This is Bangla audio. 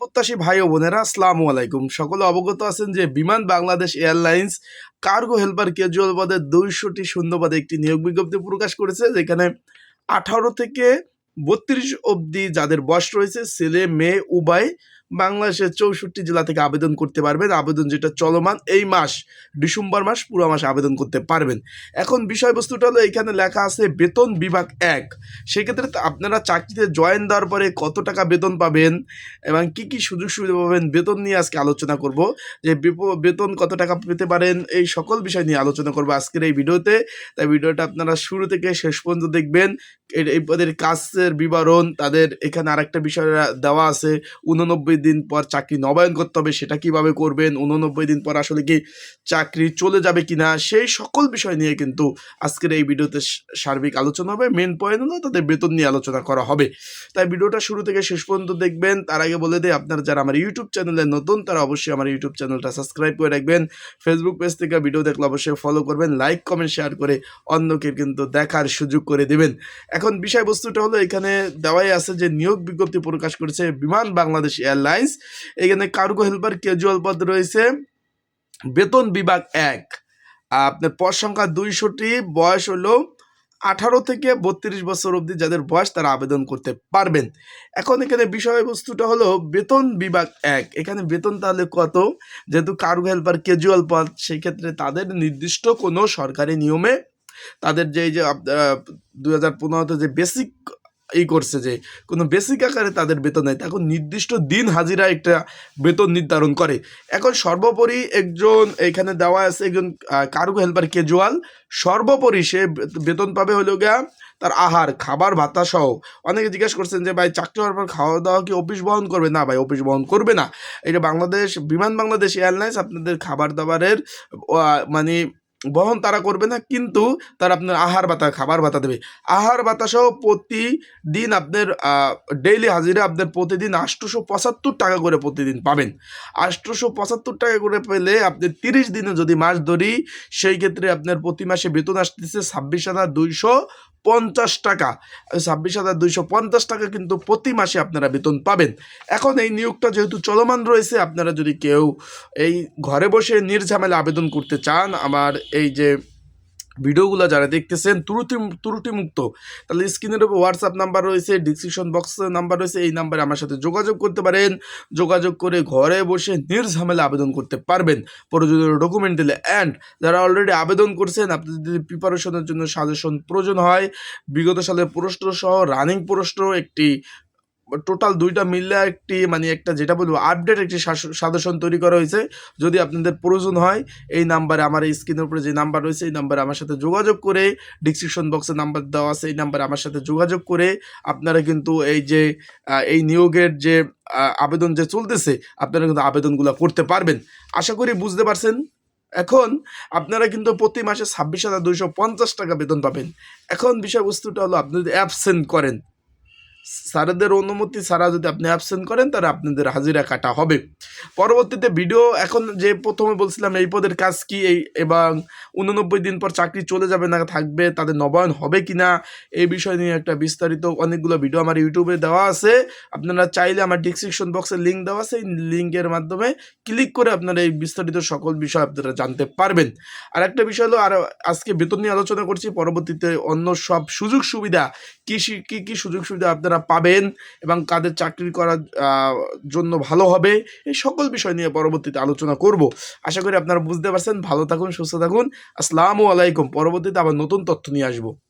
প্রত্যাশী ভাই ও বোনেরা, আসসালামু আলাইকুম। সকলে অবগত আছেন যে Biman Bangladesh Airlines cargo helper casual পদে দুইশোটি শূন্যপদে একটি নিয়োগ বিজ্ঞপ্তি প্রকাশ করেছে, যেখানে আঠারো থেকে বত্রিশ অবধি যাদের বয়স রয়েছে, ছেলে, মেয়ে, উভয় বাংলাদেশের চৌষট্টি জেলা থেকে আবেদন করতে পারবেন। আবেদন যেটা চলমান এই মাস, ডিসেম্বর মাস পুরো মাস আবেদন করতে পারবেন। এখন বিষয়বস্তুটা হলো এখানে লেখা আছে বেতন বিভাগ এক। সেক্ষেত্রে আপনারা চাকরিতে জয়েন দেওয়ার পরে কত টাকা বেতন পাবেন এবং কি কি সুযোগ সুবিধা পাবেন, বেতন নিয়ে আজকে আলোচনা করব। যে বেতন কত টাকা পেতে পারেন, এই সকল বিষয় নিয়ে আলোচনা করব আজকের এই ভিডিওতে। তাই ভিডিওটা আপনারা শুরু থেকে শেষ পর্যন্ত দেখবেন। এই পদের কাজের বিবরণ, তাদের এখানে আরেকটা বিষয় দেওয়া আছে, উননব্বই দিন পর চাকরি নবায়ন করতে হবে, সেটা কীভাবে করবেন? উননব্বই দিন পর আসলে কি চাকরি চলে যাবে কিনা? সেই সকল বিষয় নিয়ে কিন্তু আজকের এই ভিডিওতে সার্বিক আলোচনা হবে। মেন পয়েন্ট হলো তাদের বেতন নিয়ে আলোচনা করা হবে। তাই ভিডিওটা শুরু থেকে শেষ পর্যন্ত দেখবেন। তার আগে বলে দিই, আপনারা যারা আমার ইউটিউব চ্যানেলে নতুন, তারা অবশ্যই আমার ইউটিউব চ্যানেলটা সাবস্ক্রাইব করে রাখবেন। ফেসবুক পেজ থেকে ভিডিও দেখলে অবশ্যই ফলো করবেন। লাইক কমেন্ট শেয়ার করে অন্যকে কিন্তু দেখার সুযোগ করে দেবেন। এখন বিষয়বস্তুটা হলো এখানে দেওয়াই আছে যে নিয়োগ বিজ্ঞপ্তি প্রকাশ করেছে বিমান বাংলাদেশ এয়ারলাইন্স এখানে কার্গো হেল্পার ক্যাজুয়াল পদ রয়েছে। বেতন বিভাগ এক। আপনার পদ সংখ্যা দুইশোটি, বয়স হলো আঠারো থেকে বত্রিশ বছর অবধি যাদের বয়স তারা আবেদন করতে পারবেন। এখন এখানে বিষয়বস্তুটা হলো বেতন বিভাগ এক। এখানে বেতন তাহলে কত? যেহেতু কার্গো হেল্পার ক্যাজুয়াল পদ সেই ক্ষেত্রে তাদের নির্দিষ্ট কোনো সরকারি নিয়মে তাদের যে যে দু হাজার পনেরোতে যে বেসিক ই করছে যে, কোনো বেসিক আকারে তাদের বেতন নেয়। এখন নির্দিষ্ট দিন হাজিরা একটা বেতন নির্ধারণ করে। এখন সর্বোপরি একজন এখানে দেওয়া আছে একজন কার্গো হেল্পার ক্যাজুয়াল সর্বোপরি সে বেতন পাবে হলো গিয়া তার আহার, খাবার, ভাতা সহ। অনেকে জিজ্ঞেস করছেন যে, ভাই চাকরি হওয়ার পর খাওয়া দাওয়া কি অফিস বহন করবে? না, ভাই অফিস বহন করবে না। এটা বাংলাদেশ, বিমান বাংলাদেশ এয়ারলাইন্স আপনাদের খাবার দাবারের মানে বহন তারা করবে না, কিন্তু তারা আপনার আহার ভাতা, খাবার ভাতা দেবে। আহার ভাতা সহ প্রতিদিন আপনার ডেইলি হাজিরা আপনার প্রতিদিন আটশোশো পঁচাত্তর টাকা করে প্রতিদিন পাবেন। আটশোশো পঁচাত্তর টাকা করে পেলে আপনি তিরিশ দিনে যদি মাস ধরি, সেই ক্ষেত্রে আপনার প্রতি মাসে বেতন আসতেছে ছাব্বিশ হাজার দুইশো পঞ্চাশ টাকা। ছাব্বিশ হাজার দুইশো পঞ্চাশ টাকা কিন্তু প্রতি মাসে আপনারা বেতন পাবেন। এখন এই নিয়োগটা যেহেতু চলমান রয়েছে, আপনারা যদি কেউ এই ঘরে বসে নির্ঝামেলা আবেদন করতে চান, আমার এই যে ভিডিওগুলো যারা দেখতেছেন, ত্রুটি ত্রুটি মুক্ত তাহলে স্ক্রিনের উপর হোয়াটসঅ্যাপ নাম্বার রয়েছে ডিসক্রিপশন বক্সের নাম্বার রয়েছে, এই নাম্বারে আমার সাথে যোগাযোগ করতে পারেন। যোগাযোগ করে ঘরে বসে নির্ঝামেলা আবেদন করতে পারবেন। প্রয়োজনীয় ডকুমেন্ট দিলে অ্যান্ড যারা অলরেডি আবেদন করছেন, আপনাদের যদি প্রিপারেশনের জন্য সাজেশন প্রয়োজন হয়, বিগত সালের প্রশ্ন সহ রানিং প্রশ্ন, একটি টোটাল দুইটা মিললে একটি মানে একটা যেটা বলব আপডেট একটি সাজেশন তৈরি করা হয়েছে। যদি আপনাদের প্রয়োজন হয়, এই নাম্বারে আমার এই স্ক্রিনের উপরে যে নাম্বার রয়েছে, এই নাম্বারে আমার সাথে যোগাযোগ করে ডিসক্রিপশন বক্সে নাম্বার দেওয়া আছে, এই নাম্বারে আমার সাথে যোগাযোগ করে আপনারা কিন্তু এই যে এই নিয়োগের যে আবেদন যে চলতেছে, আপনারা কিন্তু আবেদনগুলো করতে পারবেন। আশা করি বুঝতে পারছেন? এখন আপনারা কিন্তু প্রতি মাসে ছাব্বিশ হাজার দুইশো পঞ্চাশ টাকা বেতন পাবেন। এখন বিষয়বস্তুটা হলো আপনি যদি অ্যাবসেন্ট করেন স্যারেদের অনুমতি ছাড়া যদি আপনি অ্যাবসেন্ট করেন, তাহলে আপনাদের হাজিরা কাটা হবে। পরবর্তীতে ভিডিও এখন যে প্রথমে বলছিলাম, এই পদের কাজ কি? এই এবং উননব্বই দিন পর চাকরি চলে যাবে না, থাকবে, তাদের নবায়ন হবে কি না এই বিষয় নিয়ে একটা বিস্তারিত অনেকগুলো ভিডিও আমার ইউটিউবে দেওয়া আছে। আপনারা চাইলে আমার ডিসক্রিপশন বক্সে লিঙ্ক দেওয়া আছে, এই লিঙ্কের মাধ্যমে ক্লিক করে আপনারা এই বিস্তারিত সকল বিষয় আপনারা জানতে পারবেন। আর একটা বিষয় হলো, আর আজকে বেতন নিয়ে আলোচনা করছি, পরবর্তীতে অন্য সব সুযোগ সুবিধা কী কী কী সুযোগ সুবিধা আপনারা পাবেন এবং কাদের চাকরি করার জন্য ভালো হবে, এই সকল বিষয় নিয়ে পরবর্তীতে আলোচনা করব। আশা করি আপনারা বুঝতে পারছেন। ভালো থাকুন, সুস্থ থাকুন। আসসালামু আলাইকুম। পরবর্তীতে আবার নতুন তথ্য নিয়ে আসব।